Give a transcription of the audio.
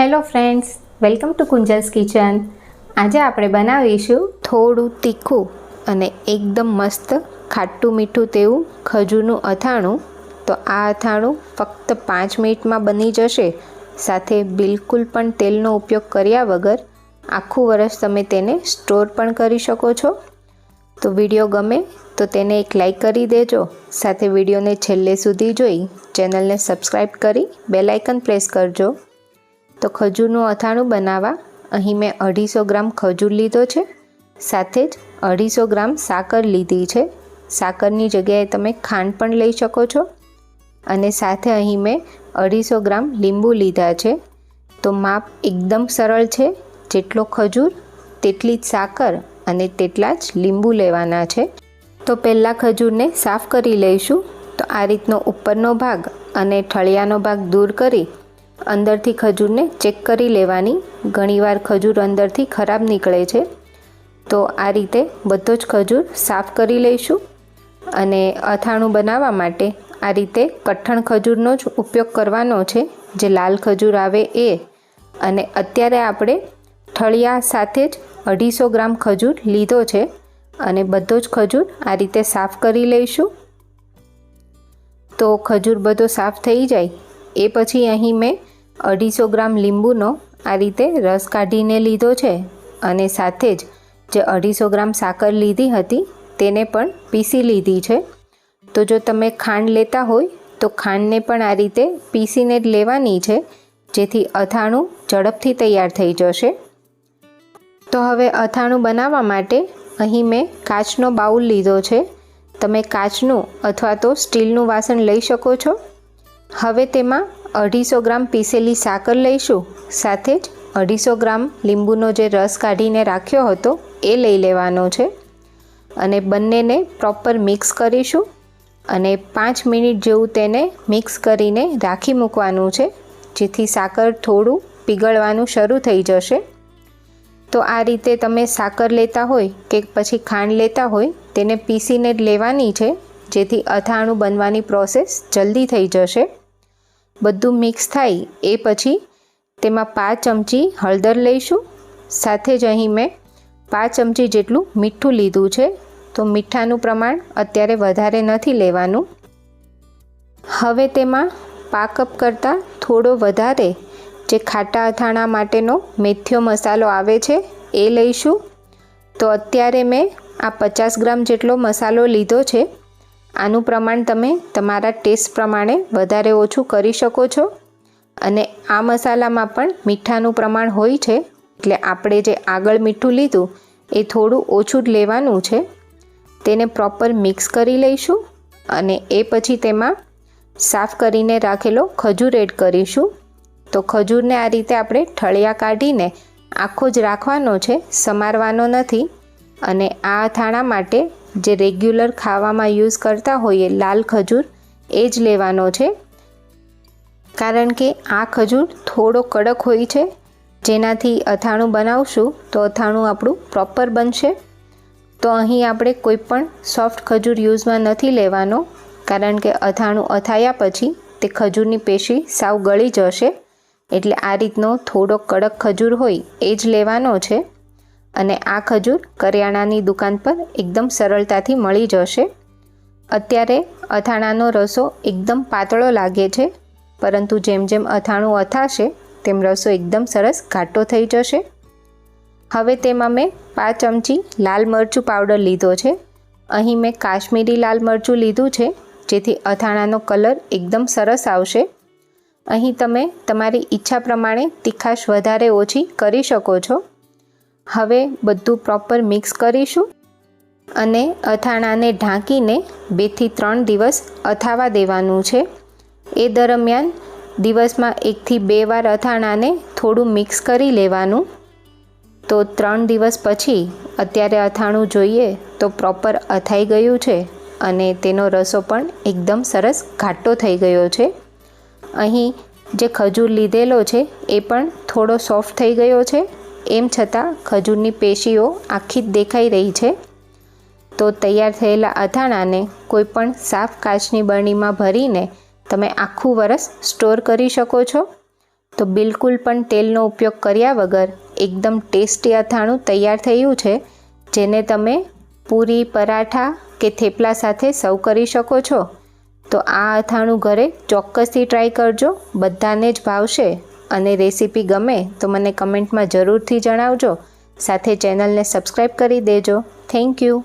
Hello friends welcome to Kunjal's kitchen આજે આપણે બનાવીશું થોડું તીખું અને એકદમ મસ્ત ખાટું મીઠું તેવું ખજૂરનું અથાણું. તો આ અથાણું ફક્ત પાંચ મિનિટમાં બની જશે. સાથે બિલકુલ પણ તેલનો ઉપયોગ કર્યા વગર આખું વરસ તમે તેને સ્ટોર પણ કરી શકો છો. તો વીડિયો ગમે તો તેને એક લાઈક કરી દેજો. સાથે વિડીયોને છેલ્લે સુધી જોઈ ચેનલને સબસ્ક્રાઈબ કરી બેલાઇકન પ્રેસ કરજો. તો ખજૂરનું અથાણું બનાવવા અહીં મેં અઢીસો ગ્રામ ખજૂર લીધો છે. સાથે જ અઢીસો ગ્રામ સાકર લીધી છે. સાકરની જગ્યાએ તમે ખાંડ પણ લઈ શકો છો. અને સાથે અહીં મેં અઢીસો ગ્રામ લીંબુ લીધા છે. તો માપ એકદમ સરળ છે. જેટલો ખજૂર, તેટલી જ સાકર અને તેટલા જ લીંબુ લેવાના છે. તો પહેલાં ખજૂરને સાફ કરી લઈશું. તો આ રીતનો ઉપરનો ભાગ અને ઠળિયાનો ભાગ દૂર કરી અંદરથી ખજૂરને ચેક કરી લેવાની. ઘણીવાર ખજૂર અંદરથી ખરાબ નીકળે છે. તો આ રીતે બધો જ ખજૂર સાફ કરી લઈશું અને અથાણું બનાવવા માટે આ રીતે કઠણ ખજૂરનો જ ઉપયોગ કરવાનો છે. જે લાલ ખજૂર આવે એ. અને અત્યારે આપણે ઠળિયા સાથે જ અઢીસો ગ્રામ ખજૂર લીધો છે અને બધો જ ખજૂર આ રીતે સાફ કરી લઈશું. તો ખજૂર બધો સાફ થઈ જાય. એ પછી અહીં મેં અઢીસો ગ્રામ લીંબુનો આ રીતે રસ કાઢીને લીધો છે અને સાથે જ જે અઢીસો ગ્રામ સાકર લીધી હતી તેને પણ પીસી લીધી છે. તો જો તમે ખાંડ લેતા હોય તો ખાંડને પણ આ રીતે પીસીને જ લેવાની છે, જેથી અથાણું ઝડપથી તૈયાર થઈ જશે. તો હવે અથાણું બનાવવા માટે અહીં મેં કાચનો બાઉલ લીધો છે. તમે કાચનું અથવા તો સ્ટીલનું વાસણ લઈ શકો છો. હવે તેમાં અઢીસો ગ્રામ પીસેલી સાકર લઈશું. સાથે જ અઢીસો ગ્રામ લીંબુનો જે રસ કાઢીને રાખ્યો હતો, એ લઈ લેવાનો છે. અને બંનેને પ્રોપર મિક્સ કરીશું. અને પાંચ મિનિટ જેવું તેને મિક્સ કરીને રાખી મૂકવાનું છે, જેથી સાકર થોડું પીગળવાનું શરૂ થઈ જશે. તો આ રીતે તમે સાકર લેતા હોય કે પછી ખાંડ લેતા હોય, તેને પીસીને જ લેવાની છે, જેથી અથાણું બનવાની પ્રોસેસ જલ્દી થઈ જશે. બધું મિક્સ થાય એ પછી તેમાં પાંચ ચમચી હળદર લઈશું. સાથે જ અહીં મેં પાંચ ચમચી જેટલું મીઠું લીધું છે. તો મીઠાનું પ્રમાણ અત્યારે વધારે નથી લેવાનું. હવે તેમાં પાકઅપ કરતાં થોડો વધારે જે ખાટા અથાણા માટેનો મેથ્યો મસાલો આવે છે એ લઈશું. તો અત્યારે મેં આ પચાસ ગ્રામ જેટલો મસાલો લીધો છે. આનું પ્રમાણ તમે તમારા ટેસ્ટ પ્રમાણે વધારે ઓછું કરી શકો છો. અને આ મસાલામાં પણ મીઠાનું પ્રમાણ હોય છે, એટલે આપણે જે આગળ મીઠું લીધું, એ થોડું ઓછું જ લેવાનું છે. તેને પ્રોપર મિક્સ કરી લઈશું અને એ પછી તેમાં સાફ કરીને રાખેલો ખજૂર એડ કરીશું. તો ખજૂરને આ રીતે આપણે ઠળિયા કાઢીને આખો જ રાખવાનો છે, સમારવાનો નથી. અને આ અથાણા માટે જે રેગ્યુલર ખાવામાં યુઝ કરતા હોઈએ લાલ ખજૂર, એ જ લેવાનો છે. કારણ કે આ ખજૂર થોડો કડક હોય છે. જેનાથી અથાણું બનાવશું તો અથાણું આપણું પ્રોપર બનશે. તો અહીં આપણે કોઈ પણ સોફ્ટ ખજૂર યુઝમાં નથી લેવાનો, કારણ કે અથાણું અથાયા પછી તે ખજૂરની પેશી સાવ ગળી જશે. એટલે આ રીતનો થોડો કડક ખજૂર હોય, એ જ લેવાનો છે. અને આ ખજૂર કરિયાણાની દુકાન પર એકદમ સરળતાથી મળી જશે. અત્યારે અથાણાનો રસો એકદમ પાતળો લાગે છે, પરંતુ જેમ જેમ અથાણું અથાશે, તેમ રસો એકદમ સરસ ઘાટો થઈ જશે. હવે તેમાં મેં પાંચ ચમચી લાલ મરચું પાવડર લીધો છે. અહીં મેં કાશ્મીરી લાલ મરચું લીધું છે, જેથી અથાણાનો કલર એકદમ સરસ આવશે. અહીં તમે તમારી ઈચ્છા પ્રમાણે તીખાશ વધારે ઓછી કરી શકો છો. હવે બધું પ્રોપર મિક્સ કરીશું અને અથાણાને ઢાંકીને બેથી ત્રણ દિવસ અથાવા દેવાનું છે. એ દરમિયાન દિવસમાં એકથી બે વાર અથાણાને થોડું મિક્સ કરી લેવાનું. તો ત્રણ દિવસ પછી અત્યારે અથાણું જોઈએ તો પ્રોપર અથાઈ ગયું છે અને તેનો રસો પણ એકદમ સરસ ઘાટો થઈ ગયો છે. અહીં જે ખજૂર લીધેલો છે એ પણ થોડો સોફ્ટ થઈ ગયો છે. એમ છતાં ખજૂરની પેશીઓ આખી જ દેખાઈ રહી છે. તો તૈયાર થયેલા અથાણાને કોઈપણ સાફ કાચની બરણીમાં ભરીને તમે આખું વરસ સ્ટોર કરી શકો છો. તો બિલકુલ પણ તેલનો ઉપયોગ કર્યા વગર એકદમ ટેસ્ટી અથાણું તૈયાર થયું છે, જેને તમે પૂરી, પરાઠા કે થેપલા સાથે સર્વ કરી શકો છો. તો આ અથાણું ઘરે ચોક્કસથી ટ્રાય કરજો. બધાને જ ભાવશે. અને રેસીપી ગમે તો મને કમેન્ટમાં જરૂરથી જણાવજો. સાથે ચેનલને સબસ્ક્રાઈબ કરી દેજો. Thank you.